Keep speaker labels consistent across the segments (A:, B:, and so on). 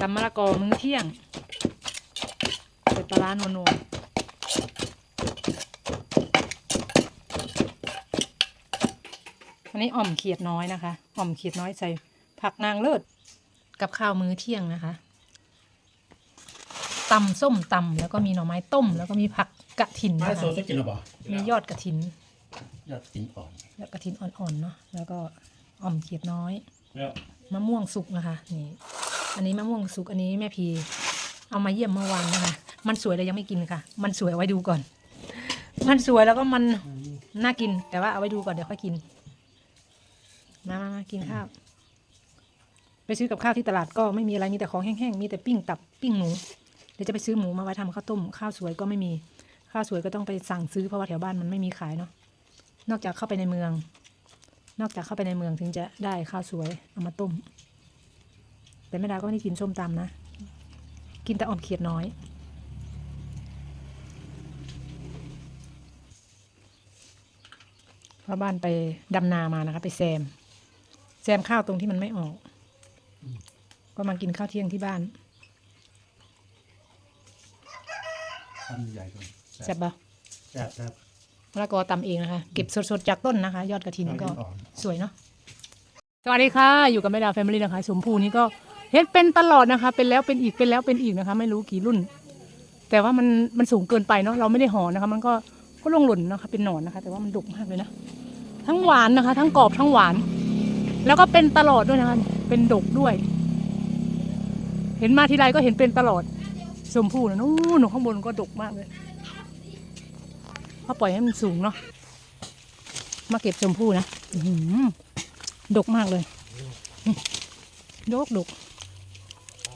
A: ตำมะละกอมื้อเที่ยงใส่ปลาร้านัวๆอันนี้อ่อมเขียดน้อยนะคะ อ่อมเขียดน้อยใส่ผักนางเลิศกับข้าวมื้อเที่ยงนะคะตำส้มตำแล้วก็มีหน่อไม้ต้ม แล้วก็มีผักกระถิน
B: ไม้
A: นะ
B: โซ
A: คะ
B: จะกินหรือเปล่า
A: มียอดกระถิน
B: ยอดกินอ่อน
A: ยอดกระถินอ่อนๆเนาะ แล้วก็อ่อมเขียดน้อย
B: แล้ว
A: มะม่วงสุกนะคะ นี่ อันนี้มะม่วงสุกอันนี้แม่พีเอามาเยี่ยมเมื่อวานนะคะ มันสวยเลยยังไม่กินค่ะ มันสวยเอาไว้ดูก่อน มันสวยแล้วก็มันน่ากิน แต่ว่าเอาไว้ดูก่อนเดี๋ยวค่อยกิน มามามากินข้าว ไปซื้อกับข้าวที่ตลาดก็ไม่มีอะไรมีแต่ของแห้งๆ มีแต่ปิ้งตับปิ้งหมู เดี๋ยวจะไปซื้อหมูมาไว้ทำข้าวต้ม ข้าวสวยก็ไม่มี ข้าวสวยก็ต้องไปสั่งซื้อเพราะว่าแถวบ้านมันไม่มีขายเนาะ นอกจากเข้าไปในเมือง นอกจากเข้าไปในเมืองถึงจะได้ข้าวสวยเอามาต้ม แต่แม่ดาก็ไม่ได้กินส้มตำนะ กินแต่อ่อมเขียดน้อย เพราะบ้านไปดำนามานะคะ ไปแซม แซมข้าวตรงที่มันไม่ออก ก็มากินข้าวเที่ยงที่บ้าน
B: ทำใหญ่ก่อน
A: แซ่บปะ
B: แซ่บแซ่บ
A: มะละกอตำเองนะคะ เก็บสดๆจากต้นนะคะ ยอดกระถินก็
B: อ่อน
A: สวยเนาะสวัสดีค่ะ อยู่กับแม่ดาวแฟมิลี่นะคะ สมภูนี้ก็ เห็นเป็นตลอดนะคะ เป็นแล้วเป็นอีกเป็นแล้วเป็นอีกนะคะ ไม่รู้กี่รุ่น แต่ว่ามันมันสูงเกินไปเนาะเราไม่ได้ห่อนะคะ มันก็ก็ลงหล่นนะคะ เป็นหนอนนะคะ แต่ว่ามันดกมากเลยนะทั้งหวานนะคะ ทั้งกรอบทั้งหวาน แล้วก็เป็นตลอดด้วยนะคะ เป็นดกด้วย เห็นมาทีไรก็เห็นเป็นตลอดชมพู่นะนู้นข้างบนก็ดกมากเลยเขาปล่อยให้มันสูงเนาะมาเก็บชมพู่นะหือดกมากเลยนี่ดกดก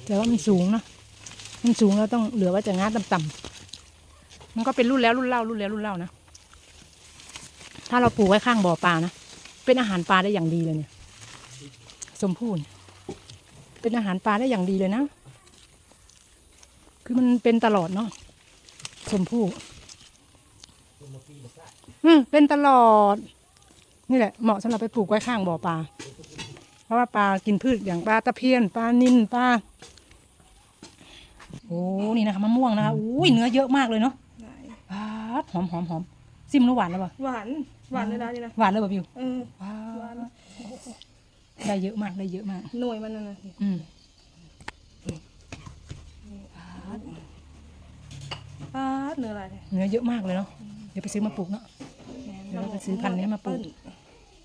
A: แต่ว่ามันสูงเนาะมันสูงแล้วต้องเหลือว้แต่งาต่ำๆมันก็เป็นรุ่นแล้วรุ่นเล่ารุ่นแล้วรุ่นเล่านะถ้าเราปลูกไว้ข้างบ่อปลานะเป็นอาหารปลาได้อย่างดีเลยเนี่ยชมพูนเป็นอาหารปลาได้อย่างดีเลยนะ คือมันเป็นตลอดเนาะชมพู่อืมเป็นตลอด นี่แหละ เหมาะสำหรับไปปลูกไว้ข้างบ่อปลา เพราะว่าปลากินพืชอย่างปลาตะเพียน ปลานิลปลา โอ้นี่นะคะมะม่วงนะคะอุ้ยเนื้อเยอะมากเลยเนาะปาดหอมหอมหอมซิมแล้วหวานแล้วป่ะ
C: หวานหวานเลยนะนี่นะ
A: หวานเลยป่ะบิว
C: เออ
A: ว้า
C: หวาน
A: ได้เยอะมากได้เยอะมาก
C: หน่วยมันน่ะนะ
A: อืม
C: ป้าดเนื้ออะไรเนี่ย
A: เนื้อเยอะมากเลยเนาะเดี๋ยวไปซื้อมาปลูกเนาะเดี๋ยวเราไปซื้อพันธุ์นี้มาปลูก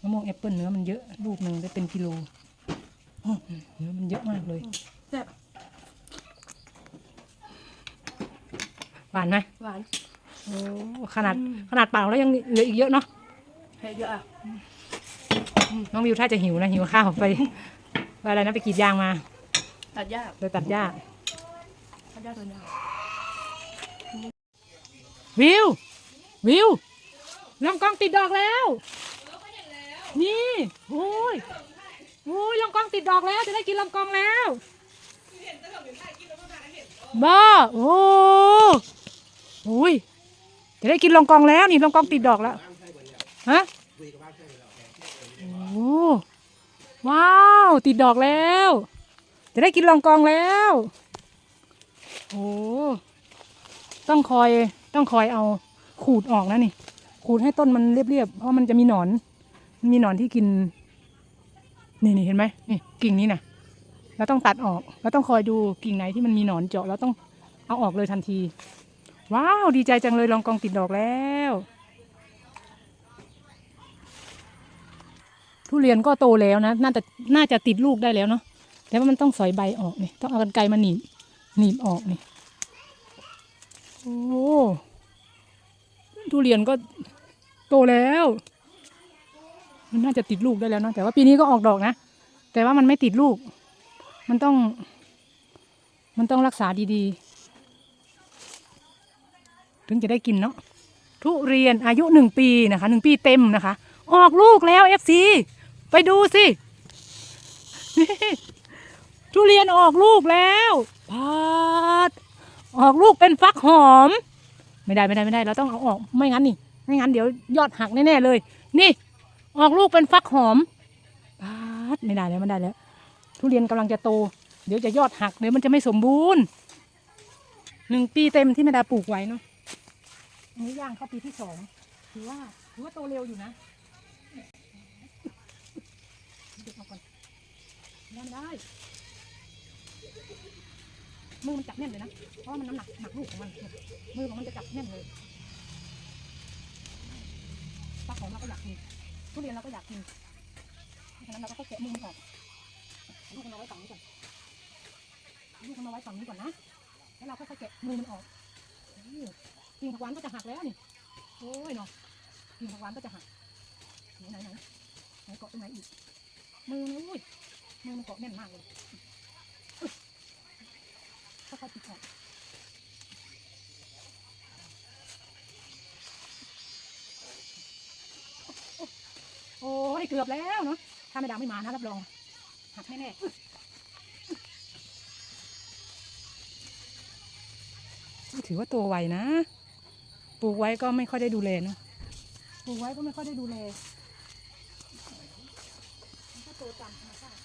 A: มะม่วงแอปเปิลเนื้อมันเยอะลูกหนึ่งได้เป็นกิโลอืมเนื้อมันเยอะมากเลย
C: แซ่บ
A: หวานไหม
C: หวาน
A: โอ้ขนาดขนาดเปล่าแล้วยังเหลืออีกเยอะเนาะ
C: เผ็ดเยอะอะ
A: น้องวิวถ้าจะหิวนะหิวข้าวไปไปอะไรนะไปกรีดยางมา
C: ตัดยาก
A: ไปตัดหญ้า
C: ตัดยากตัดยาก
A: วิว วิวลองกองติดดอกแล้วนี่โอ้ยโอ้ยลองกองติดดอกแล้ว จะได้กินลำกองแล้วบ้าโอ้โอ้ยจะได้กินลองกองแล้วนี่ลองกองติดดอกแล้วฮะโอ้ว้าว ติดดอกแล้ว จะได้กินลองกองแล้วโอ้ต้องคอยต้องคอยเอาขูดออกนะนี่ ขูดให้ต้นมันเรียบๆเพราะมันจะมีหนอน มันมีหนอนที่กิน นี่นี่เห็นไหมนี่กิ่งนี้นะเราต้องตัดออกเราต้องคอยดูกิ่งไหนที่มันมีหนอนเจาะเราต้องเอาออกเลยทันที ว้าว ดีใจจังเลยลองกองติดดอกแล้ว ทุเรียนก็โตแล้วนะ น่าจะน่าจะติดลูกได้แล้วเนาะแต่ว่ามันต้องสอยใบออกนี่ต้องเอากันไกรมาหนีบหนีบออกนี่โอ้ทุเรียนก็โตแล้ว มันน่าจะติดลูกได้แล้วเนอะแต่ว่าปีนี้ก็ออกดอกนะ แต่ว่ามันไม่ติดลูก มันต้อง มันต้องรักษาดีๆ ถึงจะได้กินเนาะทุเรียนอายุหนึ่งปีนะคะหนึ่งปีเต็มนะคะ ออกลูกแล้วเอฟซีไปดูสิทุเรียนออกลูกแล้วพาดออกลูกเป็นฟักหอม ไม่ได้ไม่ได้ไม่ได้ เราต้องเอาออกไม่งั้นนี่ไม่งั้นเดี๋ยวยอดหักแน่ๆเลย นี่ ออกลูกเป็นฟักหอมปาดไม่ได้แล้วไม่ได้แล้ว ทุเรียนกำลังจะโต เดี๋ยวจะยอดหักเดี๋ยวมันจะไม่สมบูรณ์หนึ่งปีเต็มที่แม่ดาปลูกไว้เนาะ อันนี้ย่างเข้าปีที่สองถือว่าถือว่าโตเร็วอยู่นะเด็กเอาก่อนยังได้มือมันจับแน่นเลยนะ เพราะว่ามันน้ำหนักหนักลูกของมัน มือของมันจะจับแน่นเลยปลาของเราก็อยากกินทุเรียนเราก็อยากกินเพราะฉะนั้นเราก็แค่แกะมือมันออกลูกมันเอาไว้ฝั่งนี้ก่อน ลูกมันเอาไว้ฝั่งนี้ก่อนนะ แล้วเราก็ค่อยแกะมือมันออก กิ่งผักหวานก็จะหักแล้วนี่โอ้ยเนาะกิ่งผักหวานก็จะหักไหนไหนไหนไหนเกาะตรงไหนอีกมือมันอุ้ยมือมันเกาะแน่นมากเลยค่อยๆปิดออกโอ้ยเกือบแล้วเนาะถ้าไม่ดังไม่มานะรับรองหักแน่ๆถือว่าตัวไวนะ ปลูกไว้ก็ไม่ค่อยได้ดูแลนะปลูกไว้ก็ไม่ค่อยได้ดูแลมันก็โตตามธรรมชาติ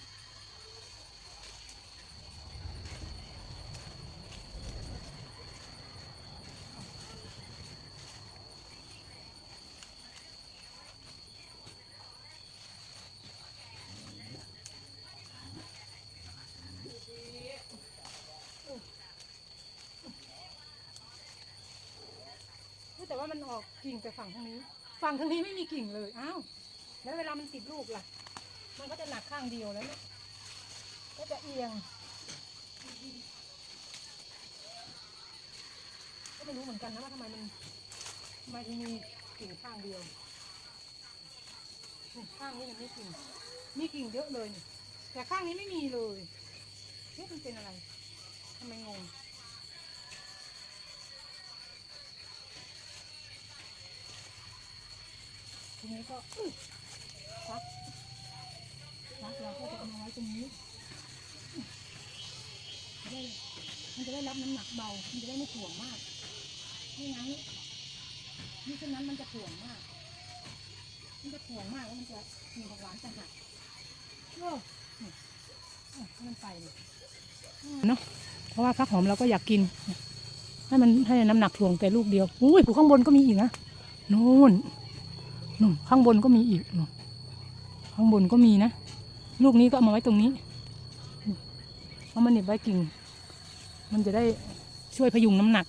A: เฮ้ยแต่ว่า มันออกกิ่งแต่ฝั่งทางนี้ ฝั่งทางนี้ไม่มีกิ่งเลย อ้าว แล้วเวลามันติดลูกล่ะ มันก็จะหนักข้างเดียวแล้วเนี่ยก็จะเอียง ก็ไม่รู้เหมือนกันนะว่าทำไมมันทำไมถึงมีกิ่งข้างเดียวนี่ข้างนี้มันไม่กิ่ง มีกิ่งเยอะเลย แต่ข้างนี้ไม่มีเลยเอ๊ะมันเป็นอะไรทำไมงง นี้ก็อื้อฟักฟักเราก็จะเอามาไว้ตรงนี้จะได้มันจะได้รับน้ำหนักเบา มันจะได้ไม่ถ่วงมากไม่งั้นนี่เช่นนั้นมันจะถ่วงมาก มันจะถ่วงมากแล้วมันจะมีของหวานจะหักโอ้นี่อะให้มันไปเลยเนาะเพราะว่าฟักหอมเราก็อยากกินให้มันให้น้ำหนักถ่วงแต่ลูกเดียวอุ้ยผูข้างบนก็มีอีกนะนู่น นู่นข้างบนก็มีอีกนู่นข้างบนก็มีนะ ลูกนี้ก็เอามาไว้ตรงนี้นี่เอามาเหน็บไว้กิ่ง มันจะได้ช่วยพยุงน้ำหนัก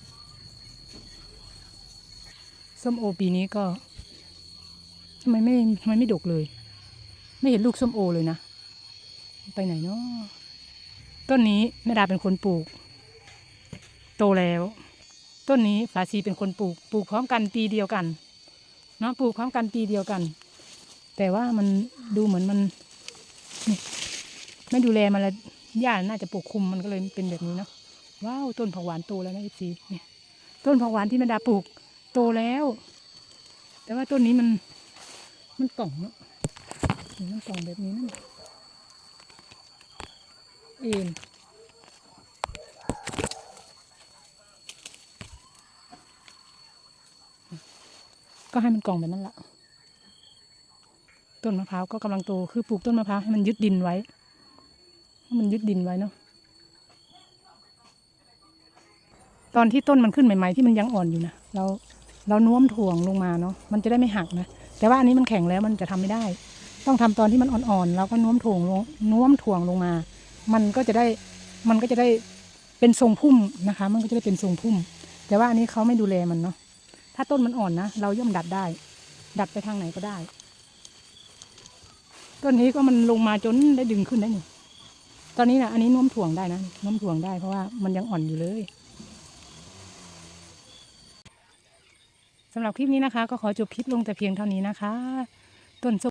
A: ส้มโอปีนี้ก็ทำไมไม่ทำไมไม่ดกเลย ไม่เห็นลูกส้มโอเลยนะ ไปไหนเนาะต้นนี้แม่ดาเป็นคนปลูก โตแล้ว ต้นนี้ฝาชีเป็นคนปลูก ปลูกพร้อมกันปีเดียวกัน เนาะปลูกพร้อมกันปีเดียวกัน แต่ว่ามันดูเหมือนมันไม่ดูแลมันล้วหญ้าน่าจะปกคลุมมันก็เลยเป็นแบบนี้เนาะว้าวต้นผักหวานโตแล้วนะเอซีเนี่ยต้นผักหวานที่แม่ดาปลูกโตแล้ว แต่ว่าต้นนี้มันมันกล่องเนาะมันกล่องแบบนี้นั่นเอ็น ก็ให้มันกล่องแบบนั้นแหละต้นมะพร้าวก็กำลังโตคือปลูกต้นมะพร้าวให้มันยึดดินไว้ให้มันยึดดินไว้เนาะตอนที่ต้นมันขึ้นใหม่ ๆ ที่มันยังอ่อนอยู่นะเราเราน้วมถ่วงลงมาเนาะมันจะได้ไม่หักนะแต่ว่าอันนี้มันแข็งแล้วมันจะทำไม่ได้ ต้องทำตอนที่มันอ่อนๆเราก็น้วมถ่วงลงน้วมถ่วงลงมา มันก็จะได้มันก็จะได้เป็นทรงพุ่มนะคะ มันก็จะได้เป็นทรงพุ่ม แต่ว่าอันนี้เขาไม่ดูแลมันเนาะ ถ้าต้นมันอ่อนนะ เราย่อมดัดได้ ดัดไปทางไหนก็ได้ ต้นนี้ก็มันลงมาจนได้ดึงขึ้นได้นี่ ตอนนี้นะอันนี้น้มถ่วงได้นะน้มถ่วงได้เพราะว่ามันยังอ่อนอยู่เลยสำหรับคลิปนี้นะคะ ก็ขอจบคลิปลงแต่เพียงเท่านี้นะคะ ต้นส้ม